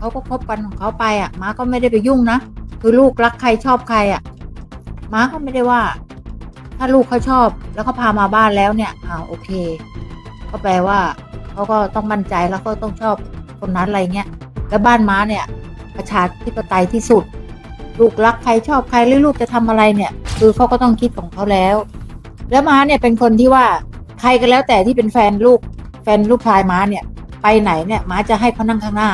เขาก็คบกันของเขาไปอะม้าก็ไม่ได้ไปยุ่งนะคือลูกรักใครชอบใครอะม้าก็ไม่ได้ว่า ถ้าลูกเขาชอบ แล้วเขาพามาบ้านแล้วเนี่ยอ่าโอเค ก็แปลว่าเขาก็ต้องมั่นใจแล้วก็ต้องชอบคนนั้นอะไรเงี้ยแล้วบ้านม้าเนี่ย ประชาธิปไตยที่สุด ลูกรักใครชอบใครหรือลูกจะทำอะไรเนี่ย คือเขาก็ต้องคิดของเขาแล้ว แล้วม้าเนี่ยเป็นคนที่ว่าใครก็แล้วแต่ที่เป็นแฟนลูกแฟนลูกชายม้าเนี่ย ไปไหนเนี่ยม้าจะให้เขานั่งข้างหน้า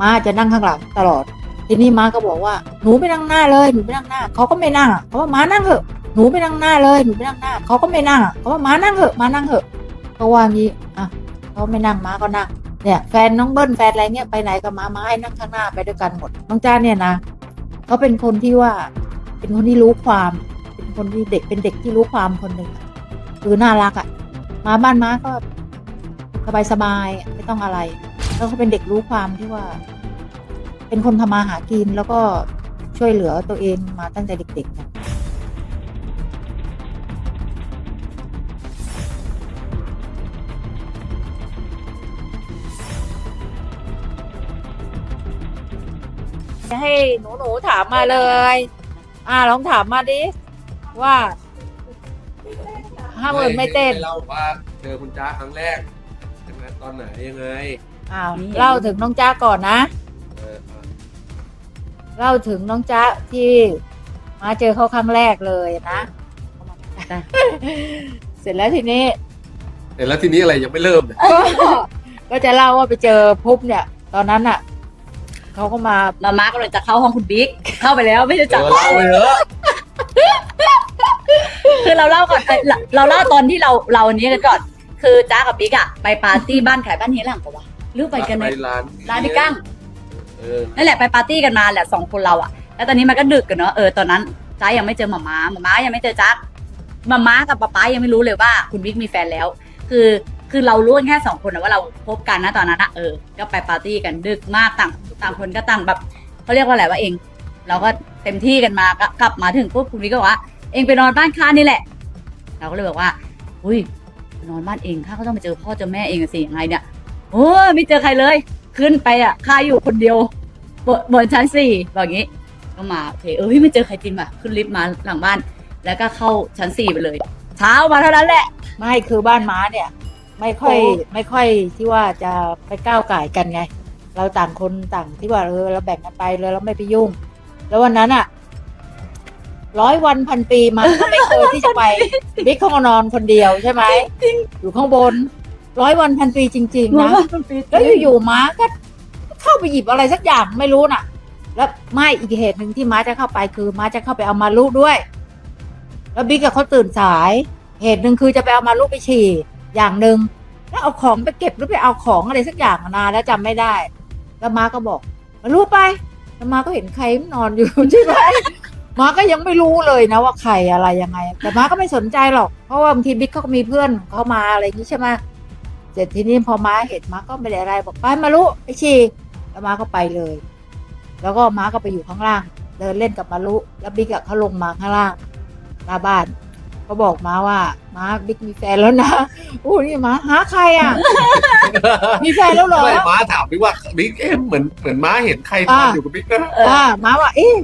ม้าจะนั่งข้างหลังตลอด ทีนี้ม้าก็บอกว่าหนูไปนั่งหน้าเลยหนูไปนั่งหน้าเขาก็ไม่นั่งเขาว่าม้านั่งเถอะหนูไปนั่งหน้าเลยหนูไปนั่งหน้าเขาก็ไม่นั่งเขาว่าม้านั่งเถอะม้านั่งเถอะเขาว่างี้อะเขาไม่นั่งม้าก็นั่งเนี่ยแฟนน้องเบิ้ลแฟนอะไรเงี้ยไปไหนกับม้าม้าให้นั่งข้างหน้าไปด้วยกันหมดน้องจ้าเนี่ยนะเขาเป็นคนที่ว่า เป็นคนที่รู้ความ เป็นคนที่เด็กเป็นเด็กที่รู้ความคนหนึ่งคือน่ารักอะ่ะมาบ้านม้าก็สบายสบายไม่ต้องอะไร แล้วเขาเป็นเด็กรู้ความที่ว่า เป็นคนทำมาหากินแล้วก็ช่วยเหลือตัวเองมาตั้งแต่เด็กๆนะจะให้หนูหนูๆถามมาเลย อ่าลองถามมาดิ ว่าห้าหมื่นไม่เต้น เล่าว่าเจอคุณจ้าครั้งแรกยังไงตอนไหนยังไง อ้าวเล่าถึงน้องจ้าก่อนนะ เออเออเล่าถึงน้องจ๊ะที่มาเจอเขาครั้งแรกเลยนะเสร็จแล้วทีนี้แต่แล้วทีนี้อะไรยังไม่เริ่มเนี่ยก็ก็จะเล่าว่าไปเจอปุ๊บเนี่ย ตอนนั้นอะเขาก็มามาม่าก็เลยจะเข้าห้องคุณบิ๊ก เข้าไปแล้วไม่ได้เอจับอเล่าไปเถอะคือเราเล่าก่อนเอ้ยเราเราเล่าตอนที่เราเราอันนี้กันก่อน คือจ้ากับบิ๊กอะไปปาร์ตี้บ้านขายบ้านเฮียหลังปะวะ หรือไปกันไปใน ร้านร้านพี่กั้ง เออนั่นแหละไปปาร์ตี้กันมาแหละสองคนเราอะแล้วตอนนี้มันก็ดึกกันเนาะเออตอนนั้นจ้ายังไม่เจอหมาม้าหมาม้ายังไม่เจอจ้าหมาม้ากับป๊าป๊ายังไม่รู้เลยว่า คุณบิ๊กมีแฟนแล้ว คือคือเรารู้กันแค่สองคนนะว่าเราพบกันนะตอนนั้นอะเออก็ไปปาร์ตี้กันดึกมากต่างต่างคนก็ต่างแบบเขาเรียกว่าอะไรวะเอง เราก็เต็มที่กันมาก็กลับมาถึงปุ๊บคุณบิ๊กก็บอกว่าเองไปนอนบ้านข้านี่แหละ เราก็เลยบอกว่า อุ้ยนอนบ้านเองข้าก็ต้องไปเจอพ่อเจอแม่เองอะสิยังไงเนี่ย โอ้ยไม่เจอใครเลย ขึ้นไปอะข้าอยู่คนเดียวบนบนชั้นสี่บอกอย่างนี้ก็มาโอเคเอ้ยไม่เจอใครจริงว่ะขึ้นลิฟต์มาหลังบ้าน แล้วก็เข้าชั้นสี่ไปเลยเช้ามาเท่านั้นแหละ ไม่คือบ้านม้าเนี่ย ไม่ค่อยโอ้ ไม่ค่อยที่ว่าจะไปก้าวไก่ายกันไง เราต่างคนต่างที่ว่าเออเราแบ่งกันไปเลยเราไม่ไปยุ่ง แล้ววันนั้นอะร้อยวันพันปีมาก็ไม่เคยที่จะไปบิ๊กเขามานอนคนเดียวใช่ไหมอยู่ข้างบน ร้อยวันพันปีจริงๆนะแล้วอยู่ๆม้าก็เข้าไปหยิบอะไรสักอย่างไม่รู้น่ะ แล้วไม่อีกเหตุหนึ่งที่ม้าจะเข้าไปคือม้าจะเข้าไปเอามาลูกด้วย แล้วบิ๊กกับเขาตื่นสาย เหตุหนึ่งคือจะไปเอามาลูกไปฉี่อย่างหนึ่งแล้วเอาของไปเก็บหรือไปเอาของอะไรสักอย่างนานแล้วจำไม่ได้ แล้วม้าก็บอกมาลูกไปแล้วม้าก็เห็นใครนอนอยู่ใช่ไหมม้าก็ยังไม่รู้เลยนะว่าใครอะไรยังไง แต่ม้าก็ไม่สนใจหรอก เพราะว่าบางทีบิ๊กเขาก็มีเพื่อนเขามาอะไรอย่างนี้ใช่ไหม เสร็จทีนี้พอม้าเห็นม้าก็ไม่ได้อะไรบอกไปมาลุไปฉี่แล้วม้าก็ไปเลย แล้วก็ม้าก็ไปอยู่ข้างล่าง เดินเล่นกับมาลุแล้วบิ๊กอะเขาลงมาข้างล่างหน้าบ้านเขาบอกม้าว่าม้าบิ๊กมีแฟนแล้วนะอู้นี่ม้าหาใครอะ มีแฟนแล้วเหรอไม่ม้าถามบิ๊กว่าบิ๊กเอ๊ะเหมือนเหมือนม้าเห็นใครนอนอ่าอยู่กับบิ๊กนะเอออ่าม้าว่าเอ๊ะ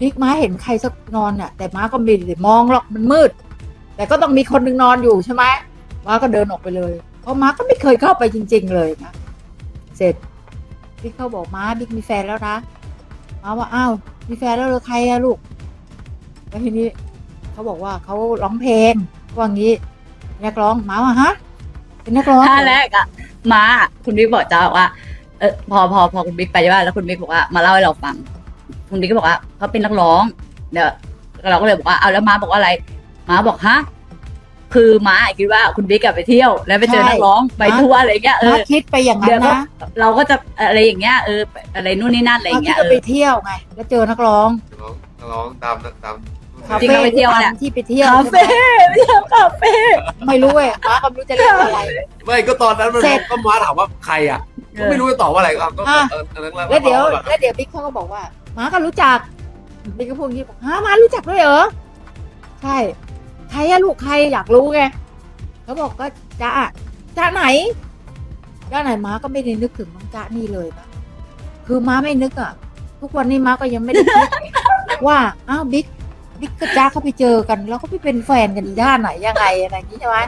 บิ๊กม้าเห็นใครสักนอนอะ แต่ม้าก็ไม่ได้มองหรอกมันมืด แต่ก็ต้องมีคนหนึ่งนอนอยู่ใช่ไหมม้าก็เดินออกไปเลยเพราะม้าก็ไม่เคยเข้าไปจริง ๆ เลยนะเสร็จบิ๊กเขาบอกม้าบิ๊กมีแฟนแล้วนะม้าว่าอ้าวมีแฟนแล้วหรือใครอะลูกแล้วทีนี้เขาบอกว่าเขาร้องเพลงว่างี้นักร้องม้าว่าฮะเป็นนักร้องท่าแรกอะม้าคุณบิ๊กบอกจ้าบอกว่าเออพอพอพอคุณบิ๊กไปใช่ป่ะแล้วคุณบิ๊กบอกว่ามาเล่าให้เราฟัง คุณบิ๊กก็บอกว่าเขาเป็นนักร้องเดี๋ยวเราก็เลยบอกว่าเอาแล้วม้าบอกว่าอะไรม้าบอกฮะ คือม้าคิดว่าคุณบิ๊กอะไปเที่ยว แล้วไปเจอนักร้องไปทั่วอะไรเงี้ยเอม้าอคิดไปอย่างนั้เดี๋ยนวก็นะเราก็จะอะไรอย่างเงี้ยเอออะไรนู่นนี่นั่นอะไรอม้าย่างคิเงี้ดยว่าเอไปอ เที่ยวไงแล้วเจอนักร้องร้องร้องตามตามคาจริงเฟ่ก็ไปเที่ยวแหละที่ไปเที่ยวคาเฟ่ไม่ใช่คาเฟ่ ไม่รู้เว้ยม้าก็ไม่รู้จะเรียกว่าอะไร ไม่ก็ตอนนั้นมันเสร็จ ก็ม้าถามว่าใครอะก็ไม่รู้จะตอบว่าอะไรก็ก็อะ เอออันนั้นแล้วเดี๋ยวแบบแล้วเดี๋ยวบิ๊กเขาก็บอกว่าม้าก็รู้จักบิ๊กก็พูดอย่างนี้บอกฮะม้ารู้จักด้วยเหรอใช่ ใครอะลูกใครอยากรู้ไงเขาบอกก็จ้าจ้าไหนจ้าไหนม้าก็ไม่ได้นึกถึงน้องจ้านี่เลยนะคือม้าไม่นึกอะทุกวันนี้ม้าก็ยังไม่ได้คิดว่าอ้าวบิ๊กบิ๊กกับจ้าเขาไปเจอกัน แล้วก็ไปเป็นแฟนกันอีท่าไหนยังไงอะไรอย่างนี้ใช่ไหม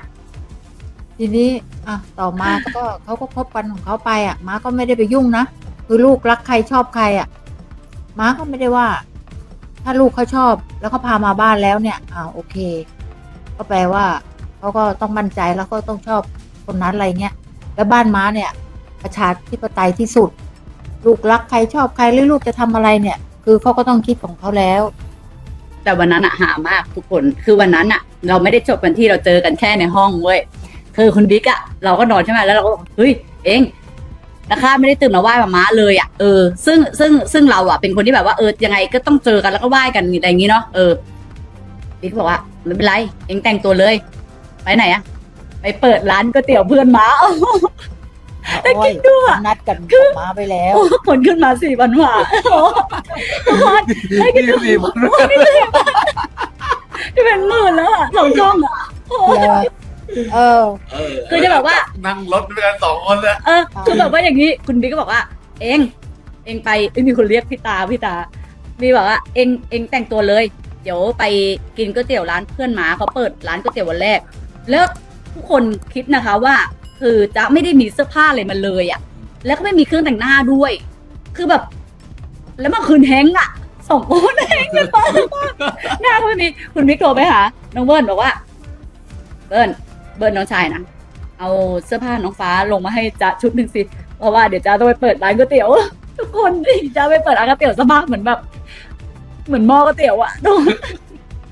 ทีนี้อะต่อมาก็เขาก็คบกันของเขาไปอะม้าก็ไม่ได้ไปยุ่งนะคือลูกรักใครชอบใครอะม้าก็ไม่ได้ว่า ถ้าลูกเขาชอบ แล้วเขาพามาบ้านแล้วเนี่ยอ่าโอเค ก็แปลว่าเขาก็ต้องมั่นใจแล้วก็ต้องชอบคนนั้นอะไรเงี้ยแล้วบ้านม้าเนี่ย ประชาธิปไตยที่สุด ลูกรักใครชอบใครหรือลูกจะทำอะไรเนี่ย คือเขาก็ต้องคิดของเขาแล้ว แต่วันนั้นอะหามากทุกคนคือวันนั้นอะเราไม่ได้จบกันที่เราเจอกันแค่ในห้องเว้ยคือคุณบิ๊กอะเราก็นอนใช่ไหมแล้วเราก็เฮ้ยเองนะคะไม่ได้ตื่นมาไหว้มาม้าเลยอะเออซึ่งซึ่งซึ่งเราอะเป็นคนที่แบบว่าเออยังไงก็ต้องเจอกันแล้วก็ไหว้กันอะไรอย่างงี้เนาะเออบิ๊กบอกว่า ไม่เป็นไร เองแต่งตัวเลย ไปไหนอะไปเปิดร้านก๋วยเตี๋ยวเพื่อนม้า แต่คิดดูอะนัดกันกับม้าไปแล้วคนขึ้นมาสี่พันหว่าทุกคนให้กันดูสี่พันจะเป็นหมื่นแล้วอะสองช่องอะเลยเออเออ คือจะแบบว่า นั่งรถด้วยกันสองคนเลยเออ คือแบบว่าอย่างนี้ คุณบิ๊กก็บอกว่า เอง เองไปเอ้ยมีคนเรียกพี่ตาพี่ตา มีบอกว่า เอง เองแต่งตัวเลย เดี๋ยวไปกินก๋วยเตี๋ยวร้านเพื่อนหมาเขาเปิดร้านก๋วยเตี๋ยววันแรก แล้วทุกคนคิดนะคะว่า คือจะไม่ได้มีเสื้อผ้าอะไรมาเลยอะ่ะ แล้วก็ไม่มีเครื่องแต่งหน้าด้วย คือแบบ แล้วมาคืนแฮงก์อะสองคนแฮงก์กันมาหน้าก็ไม่มีคุณบิ๊กโทรไปหาน้องเบิร์นบอกว่า เบิร์นเบิร์นน้องชายนะเอาเสื้อผ้าน้องฟ้าลงมาให้จ้าชุดหนึ่งสิเพราะว่าเดี๋ยวจ้าต้องไปเปิดร้านก๋วยเตี๋ยวทุกคนดิจ้าไปเปิดร้านก๋วยเตี๋ยวสภาพเหมือนแบบ เหมือนหม้อก๋วยเตี๋ยวอะดู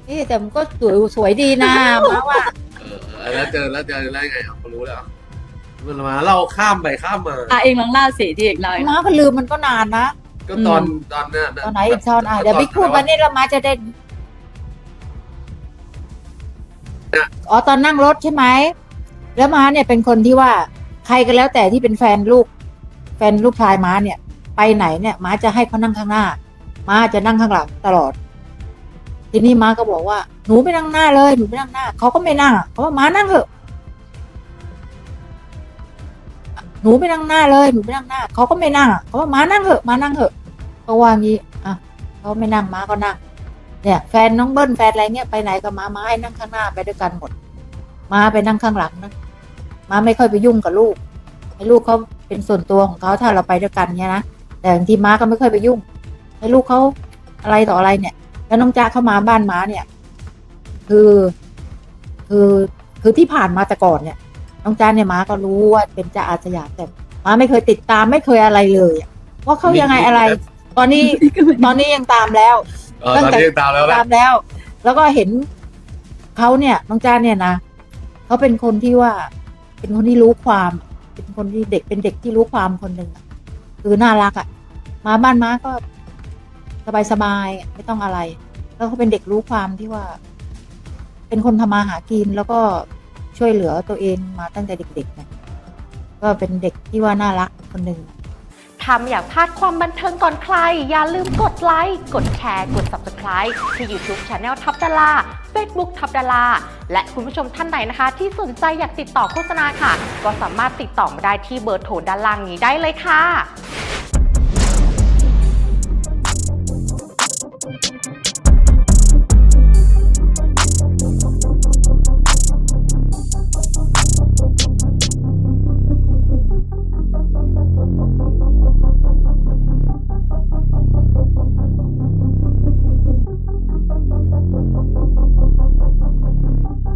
นี่แต่มันก็สวยสวยดีนะม้าว่าเออแล้วเจอแล้วเจอแล้วยังไงอะเขารู้แล้วมันมาเราข้ามไปข้ามมา อะเองลองเล่าสิที่เองเล่าให้ม้าก็ลืมมันก็นานนะก็ตอนตอนนั้นตอนไหนอีกตอนอะเดี๋ยวบิ๊กพูดมานี่แล้วม้าจะได้อ๋อตอนนั่งรถใช่ไหมแล้วม้าเนี่ยเป็นคนที่ว่าใครก็แล้วแต่ที่เป็นแฟนลูก แฟนลูกชายม้าเนี่ย ไปไหนเนี่ยม้าจะให้เขานั่งข้างหน้า ม้าจะนั่งข้างหลังตลอด ทีนี้ม้าก็บอกว่า หนูไปนั่งหน้าเลยหนูไปนั่งหน้าเขาก็ไม่นั่งเขาว่าม้านั่งเถอะหนูไปนั่งหน้าเลยหนูไปนั่งหน้าเขาก็ไม่นั่งเขาว่าม้านั่งเถอะม้านั่งเถอะเขาว่างี้อะเขาไม่นั่งม้าก็นั่งเนี่ย แฟนน้องเบิ้ลแฟนอะไรเงี้ยไปไหนกับม้าม้าให้นั่งข้างหน้าไปด้วยกันหมด ม้าไปนั่งข้างหลังนะม้าไม่ค่อยไปยุ่งกับลูกให้ลูกเขาเป็นส่วนตัวของเขาถ้าเราไปด้วยกันเนี่ยนะแต่บางทีม้าก็ไม่ค่อยไปยุ่ง ให้ลูกเขาอะไรต่ออะไรเนี่ย แล้วน้องจ้าเข้ามาบ้านม้าเนี่ย คือ คือคือที่ผ่านมาแต่ก่อนเนี่ย น้องจ้าเนี่ยม้าก็รู้ว่าเป็นจ่าอาสยามแต่ม้าไม่เคยติดตามไม่เคยอะไรเลยอะว่าเขายังไงอะไร ตอนนี้ตอนนี้ยังตามแล้วเออตอนนี้ตามแล้วแหละตามแล้ว แล้วก็เห็นเขาเนี่ยน้องจ้าเนี่ยนะเขาเป็นคนที่ว่า เป็นคนที่รู้ความ เป็นคนที่เด็กเป็นเด็กที่รู้ความคนหนึ่งอะคือน่ารักอะ่ะ มาบ้านม้าก็ สบายสบายๆไม่ต้องอะไร แล้วเขาเป็นเด็กรู้ความที่ว่า เป็นคนทำมาหากินแล้วก็ช่วยเหลือตัวเองมาตั้งแต่เด็กๆเนี่ยก็เป็นเด็กที่ว่าน่ารักคนหนึ่ง ถ้าไม่อยากพลาดความบันเทิงก่อนใคร อย่าลืมกดไลค์ กดแชร์ กด Subscribe ที่ YouTube Channel ทับดารา Facebook ทับดาราและคุณผู้ชมท่านไหนนะคะ ที่สนใจอยากติดต่อโฆษณาค่ะ ก็สามารถติดต่อมาได้ที่เบอร์โทรด้านล่างนี้ได้เลยค่ะ